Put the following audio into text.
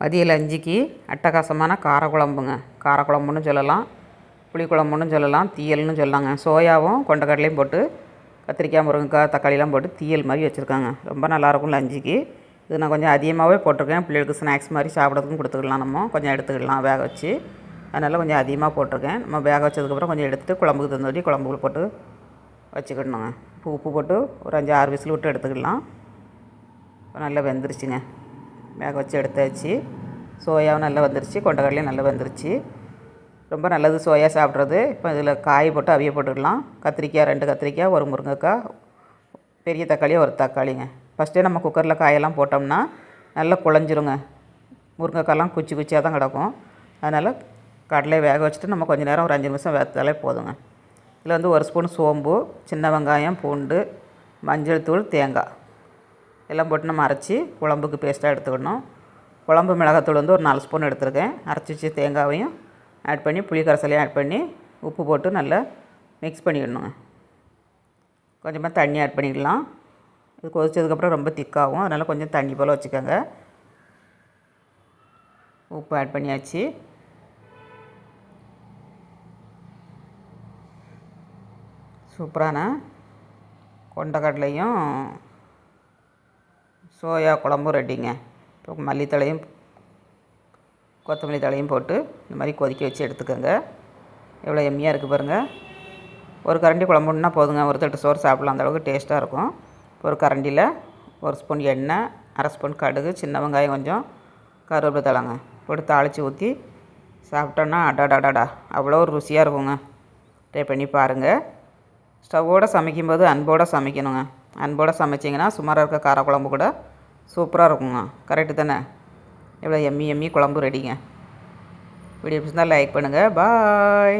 மதியில் அஞ்சுக்கு அட்டகாசமான காரக்குழம்புங்க. காரக்குழம்புன்னு சொல்லலாம் புளிக்குழம்புன்னு சொல்லலாம் தீயல்னு சொல்லலாங்க. சோயாவும் கொண்டக்கடலையும் போட்டு கத்திரிக்காய் முருங்கைக்காய் தக்காளிலாம் போட்டு தீயல் மாதிரி வச்சுருக்காங்க. ரொம்ப நல்லாயிருக்கும் லஞ்சுக்கு இது நான் கொஞ்சம் அதிகமாகவே போட்டிருக்கேன். பிள்ளைகளுக்கு ஸ்நாக்ஸ் மாதிரி சாப்பிட்றதுக்கும் கொடுத்துக்கலாம் நம்ம. கொஞ்சம் எடுத்துக்கலாம் வேக வச்சு. அதனால் கொஞ்சம் அதிகமாக போட்டிருக்கேன். நம்ம வேக வச்சதுக்கப்புறம் கொஞ்சம் எடுத்துகிட்டு குழம்புக்கு தந்தோடி குழம்புக்குள்ள போட்டு வச்சுக்கிடணுங்க உப்பு போட்டு ஒரு அஞ்சு ஆறு விசில் விட்டு எடுத்துக்கலாம். நல்லா வெந்துருச்சுங்க. வேக வச்சு எடுத்தாச்சு. சோயாவும் நல்லா வந்துருச்சு கொண்டக்கடலையும் நல்லா வந்துருச்சு. ரொம்ப நல்லது சோயா சாப்பிட்றது. இப்போ இதில் காய் போட்டு அவிய போட்டுக்கலாம். கத்திரிக்காய் ரெண்டு கத்திரிக்காய் ஒரு முருங்கைக்காய் பெரிய தக்காளியாக ஒரு தக்காளிங்க. ஃபஸ்ட்டே நம்ம குக்கரில் காயெல்லாம் போட்டோம்னா நல்லா குழஞ்சிருங்க. முருங்கைக்காயெல்லாம் குச்சி குச்சியாக தான் கிடக்கும். அதனால் கடலையை வேக வச்சுட்டு நம்ம கொஞ்சம் நேரம் ஒரு அஞ்சு நிமிஷம் வேத்தாலே போதுங்க. இதில் வந்து ஒரு ஸ்பூன் சோம்பு சின்ன வெங்காயம் பூண்டு மஞ்சள் தூள் தேங்காய். எல்லாம் போட்டு நம்ம அரைச்சி குழம்புக்கு பேஸ்ட்டாக எடுத்துக்கணும். குழம்பு மிளகாத்தூள் வந்து ஒரு நாலு ஸ்பூன் எடுத்துருக்கேன். அரைச்சி வச்சு தேங்காவையும் ஆட் பண்ணி புளிக்கரைசலையும் ஆட் பண்ணி உப்பு போட்டு நல்லா மிக்ஸ் பண்ணிடணுங்க. கொஞ்சமாக தண்ணி ஆட் பண்ணிக்கலாம். இது கொதிச்சதுக்கப்புறம் ரொம்ப திக்காகும். அதனால் கொஞ்சம் தண்ணி போல் வச்சுக்கோங்க. உப்பு ஆட் பண்ணியாச்சு. சூப்பரான கொண்டக்கடலையும் சோயா குழம்பும் ரெடிங்க. இப்போ மல்லித்தலையும் கொத்தமல்லி தழையும் போட்டு இந்த மாதிரி கொதிக்க வச்சு எடுத்துக்கோங்க. எவ்வளோ எம்மியாக இருக்குது பாருங்கள் ஒரு கரண்டி குழம்புன்னா போதுங்க. ஒரு தட்டு சோறு சாப்பிட்லாம். அந்த அளவுக்கு டேஸ்ட்டாக இருக்கும். ஒரு கரண்டியில் ஒரு ஸ்பூன் எண்ணெய் அரை ஸ்பூன் கடுகு சின்ன வெங்காயம் கொஞ்சம் கருவேப்பிலை தழைங்க. போட்டு தாளித்து ஊற்றி சாப்பிட்டோன்னா அடாடாடாடா. அவ்வளோ ஒரு ருசியாக இருக்குங்க. ட்ரை பண்ணி பாருங்கள் ஸ்டவ்வோடு சமைக்கும்போது அன்போடு சமைக்கணுங்க. அன்போடு சமைச்சிங்கன்னா சுமாராக இருக்க கார குழம்பு கூட சூப்பராக இருக்குங்க கரெக்டு தானே? எவ்வளோ எம்மி எம்மி குழம்பு ரெடிங்க வீடியோ பிடிச்சிருந்தால் லைக் பண்ணுங்கள் பாய்